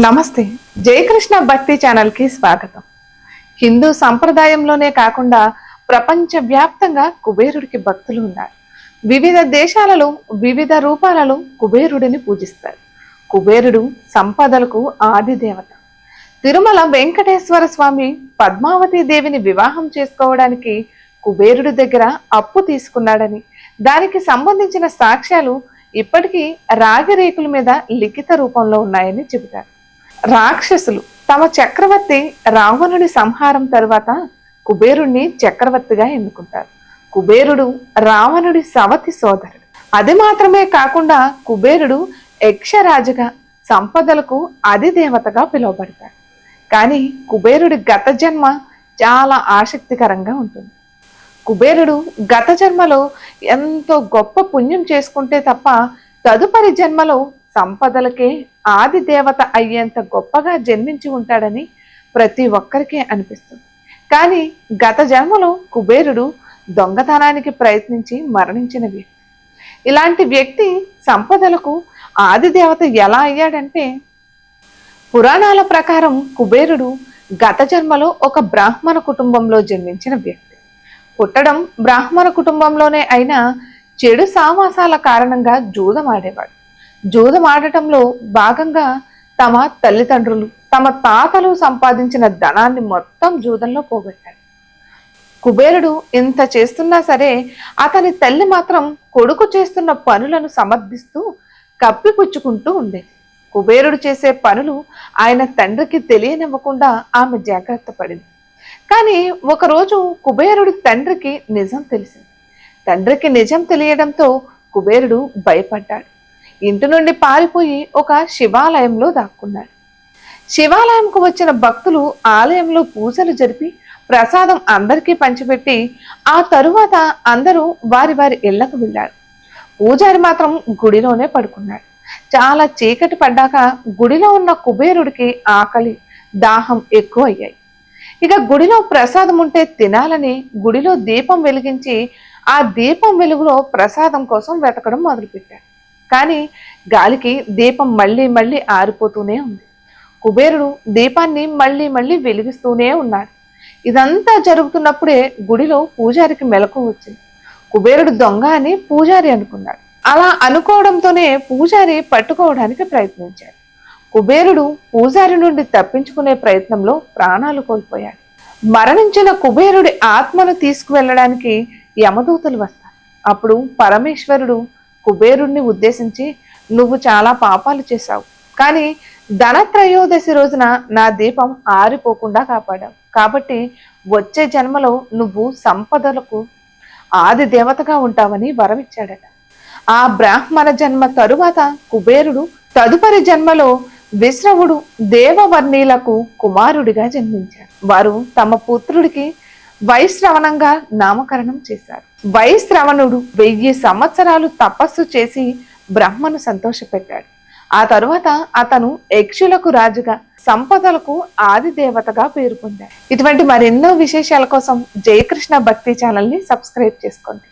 నమస్తే. జయకృష్ణ భక్తి ఛానల్కి స్వాగతం. హిందూ సంప్రదాయంలోనే కాకుండా ప్రపంచ వ్యాప్తంగా కుబేరుడికి భక్తులు ఉన్నారు. వివిధ దేశాలలో వివిధ రూపాలలో కుబేరుడిని పూజిస్తారు. కుబేరుడు సంపదలకు ఆది దేవత. తిరుమల వెంకటేశ్వర స్వామి పద్మావతి దేవిని వివాహం చేసుకోవడానికి కుబేరుడి దగ్గర అప్పు తీసుకున్నాడని దానికి సంబంధించిన సాక్ష్యాలు ఇప్పటికీ రాగిరేకుల మీద లిఖిత రూపంలో ఉన్నాయని చెబుతారు. రాక్షసులు తమ చక్రవర్తి రావణుడి సంహారం తరువాత కుబేరుణ్ణి చక్రవర్తిగా ఎన్నుకుంటారు. కుబేరుడు రావణుడి సవతి సోదరుడు. అది మాత్రమే కాకుండా కుబేరుడు యక్షరాజుగా సంపదలకు అధిదేవతగా పిలువబడతాడు. కానీ కుబేరుడి గత జన్మ చాలా ఆసక్తికరంగా ఉంటుంది. కుబేరుడు గత జన్మలో ఎంతో గొప్ప పుణ్యం చేసుకుంటే తప్ప తదుపరి జన్మలో సంపదలకే ఆది దేవత అయ్యేంత గొప్పగా జన్మించి ఉంటాడని ప్రతి ఒక్కరికి అనిపిస్తుంది. కానీ గత జన్మలో కుబేరుడు దొంగతనానికి ప్రయత్నించి మరణించిన వ్యక్తి. ఇలాంటి వ్యక్తి సంపదలకు ఆది దేవత ఎలా అయ్యాడంటే పురాణాల ప్రకారం కుబేరుడు గత జన్మలో ఒక బ్రాహ్మణ కుటుంబంలో జన్మించిన వ్యక్తి. పుట్టడం బ్రాహ్మణ కుటుంబంలోనే అయినా చెడు సామాసాల కారణంగా జూదమాడేవాడు. జూదం ఆడటంలో భాగంగా తమ తల్లిదండ్రులు తమ తాతలు సంపాదించిన ధనాన్ని మొత్తం జూదంలో పోగొట్టాడు కుబేరుడు ఇంత చేస్తున్నా సరే అతని తల్లి మాత్రం కొడుకు చేస్తున్న పనులను సమర్థిస్తూ కప్పిపుచ్చుకుంటూ ఉండేది. కుబేరుడు చేసే పనులు ఆయన తండ్రికి తెలియనివ్వకుండా ఆమె జాగ్రత్త పడింది. కానీ ఒకరోజు కుబేరుడి తండ్రికి నిజం తెలిసింది. తండ్రికి నిజం తెలియడంతో కుబేరుడు భయపడ్డాడు. ఇంటి నుండి పారిపోయి ఒక శివాలయంలో దాక్కున్నాడు. శివాలయంకు వచ్చిన భక్తులు ఆలయంలో పూజలు జరిపి ప్రసాదం అందరికీ పంచిపెట్టి ఆ తరువాత అందరూ వారి వారి ఇళ్ళకు వెళ్ళారు. పూజారి మాత్రం గుడిలోనే పడుకున్నాడు. చాలా చీకటి పడ్డాక గుడిలో ఉన్న కుబేరుడికి ఆకలి దాహం ఎక్కువ అయ్యాయి ఇక గుడిలో ప్రసాదం ఉంటే తినాలని గుడిలో దీపం వెలిగించి ఆ దీపం వెలుగులో ప్రసాదం కోసం వెతకడం మొదలుపెట్టాడు కానీ గాలికి దీపం మళ్ళీ మళ్ళీ ఆరిపోతూనే ఉంది. కుబేరుడు దీపాన్ని మళ్ళీ మళ్ళీ వెలిగిస్తూనే ఉన్నాడు. ఇదంతా జరుగుతున్నప్పుడే గుడిలో పూజారికి మెలకు వచ్చింది. కుబేరుడు దొంగ అని పూజారి అనుకున్నాడు. అలా అనుకోవడంతోనే పూజారి పట్టుకోవడానికి ప్రయత్నించాడు. కుబేరుడు పూజారి నుండి తప్పించుకునే ప్రయత్నంలో ప్రాణాలు కోల్పోయాడు. మరణించిన కుబేరుడి ఆత్మను తీసుకువెళ్ళడానికి యమదూతలు వస్తారు. అప్పుడు పరమేశ్వరుడు కుబేరుణ్ణి ఉద్దేశించి నువ్వు చాలా పాపాలు చేశావు. కానీ ధనత్రయోదశి రోజున నా దీపం ఆరిపోకుండా కాపాడావు. కాబట్టి వచ్చే జన్మలో నువ్వు సంపదలకు ఆది దేవతగా ఉంటావని వరమిచ్చాడట. ఆ బ్రాహ్మణ జన్మ తరువాత కుబేరుడు తదుపరి జన్మలో విశ్రవుడు దేవవర్ణీలకు కుమారుడిగా జన్మించాడు. వారు తమ పుత్రుడికి వైశ్రవణంగా నామకరణం చేశారు. వైశ్రవణుడు వెయ్యి సంవత్సరాలు తపస్సు చేసి బ్రహ్మను సంతోషపెట్టాడు. ఆ తరువాత అతను యక్షులకు రాజుగా సంపదలకు ఆది దేవతగా పేరు పొందాడు. ఇటువంటి మరెన్నో విశేషాల కోసం జయకృష్ణ భక్తి ఛానల్ని సబ్స్క్రైబ్ చేసుకోండి.